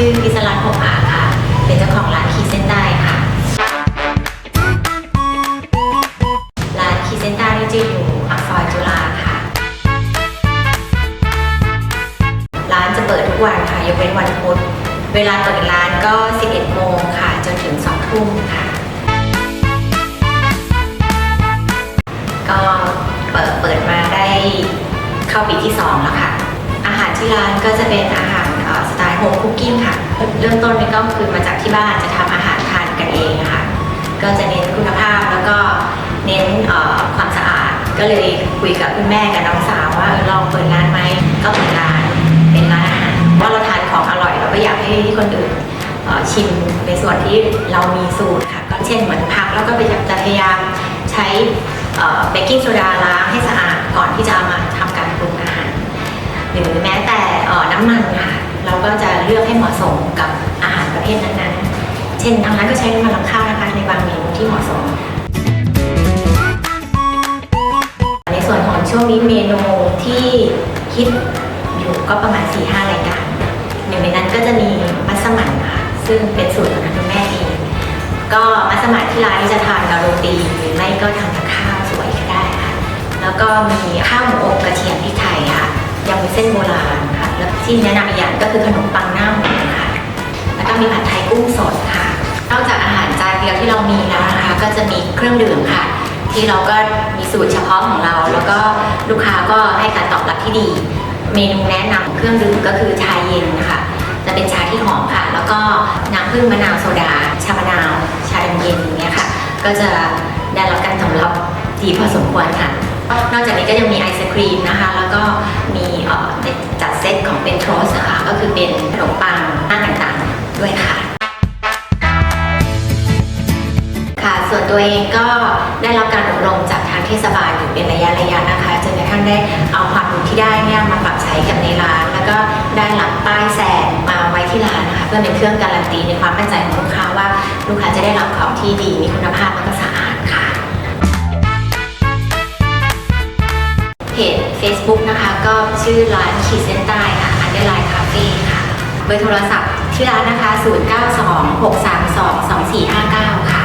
ชื่อพิศรัตน์พงษ์อาค่ะ เป็นเจ้าของร้านคีเส้นได้ค่ะ ร้านคีเส้นได้จะอยู่อักซอยจุฬาค่ะ ร้านจะเปิดทุกวันค่ะยกเว้นวันพุธ เวลาเปิดร้านก็ 11 โมงค่ะ จนถึง 2 ทุ่มค่ะ ก็เปิดเปิดมาได้เข้าปีที่ 2 แล้วค่ะ อาหารที่ร้านก็จะเป็นอา โฮมคุกกิ้งค่ะ เริ่มต้นนี่ก็คือมาจากที่บ้านจะทำอาหารทานกันเองค่ะ ก็จะเน้นคุณภาพแล้วก็เน้นความสะอาด ก็เลยคุยกับคุณแม่กับน้องสาวว่าลองเปิดร้านไหมก็เปิดร้านเป็นร้านอาหารว่าเราทานของอร่อยเราก็อยากให้คนอื่นชิมในส่วนที่เรามีสูตรค่ะก็เช่นเหมือนพักแล้วก็ไปจะพยายามใช้เบกกิ้งโซดาล้างให้สะอาดก่อนที่จะเอามาทำการปรุงอาหารหรือแม้แต่น้ำมันค่ะ ก็จะเลือกให้เหมาะสมกับอาหารประเภทนั้นๆ เช่นทางร้านก็ใช้น้ำมันลำข้าวนะคะในบางเมนูที่เหมาะสม ในส่วนของช่วงนี้เมนูที่ฮิตอยู่ก็ประมาณ 4-5 รายการหนึ่งในนั้นก็จะมีมัสมั่นค่ะซึ่งเป็นสูตรของคุณแม่เองก็มัสมั่นที่ร้านนี้จะทานกับโรตีหรือไม่ก็ทานกับข้าวสวยก็ได้ค่ะแล้วก็มีข้าวหมูอบกระเทียมพริกไทยค่ะยำวุ้นเส้นโบราณค่ะ ที่แนะนำอีกอย่างก็คือขนมปังหน้าหมูค่ะแล้วก็มีผัดไทยกุ้งสดค่ะ นอกจากอาหารจานเดียวที่เรามีแล้วนะคะ ก็จะมีเครื่องดื่มค่ะ ที่เราก็มีสูตรเฉพาะของเรา แล้วก็ลูกค้าก็ให้การตอบรับที่ดี เมนูแนะนำเครื่องดื่มก็คือชาเย็นค่ะจะเป็นชาที่หอมค่ะ แล้วก็น้ำผึ้งมะนาวโซดา ชามะนาว ชาดำเย็นอย่างเงี้ยค่ะ ก็จะได้รับการตอบรับดีพอสมควรค่ะ นอกจากนี้ก็ยังมีไอศครีมนะคะ แล้วก็มีจัดเซตของเป็นโทรสค่ะ ก็คือเป็นขนมปังหน้าต่างๆด้วยค่ะ ค่ะ ส่วนตัวเองก็ได้รับการอบรมจากทางเทศบาลอยู่เป็นระยะระยะนะคะ จนกระทั่งได้เอาความรู้ที่ได้เนี่ยมาปรับใช้กับในร้าน แล้วก็ได้รับป้ายแสงมาไว้ที่ร้านนะคะ เพื่อเป็นเครื่องการันตีในความมั่นใจของลูกค้าว่าลูกค้าจะได้รับของที่ดีมีคุณภาพแล้วก็สะอาด เพจ Facebook นะคะ ก็ชื่อร้านขีดเส้นใต้ค่ะอันเดอร์ไลน์คาเฟ่ค่ะ เบอร์โทรศัพท์ที่ร้านนะคะ 0926322459 ค่ะ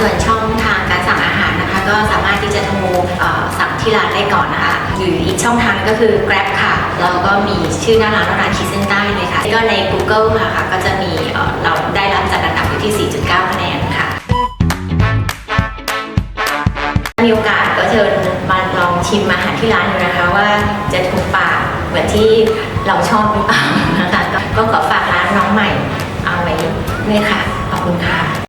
ส่วนช่องทางการสั่งอาหารนะคะ ก็สามารถที่จะโทรสั่งที่ร้านได้ก่อนนะคะหรืออีกช่องทางก็คือ Grab ค่ะ เราก็มีชื่อหน้าร้านร้านขีดเส้นใต้เลยค่ะ ก็ใน Google ค่ะก็จะมีเอ่อเราได้รับจัดอันดับอยู่ที่ 4.9 คะแนน ที่ร้านดูนะคะว่าจะถูกปากเหมือนที่เราชอบหรือเปล่านะคะก็ก็ขอฝากร้านน้องใหม่เอาไว้ด้วยค่ะขอบคุณค่ะ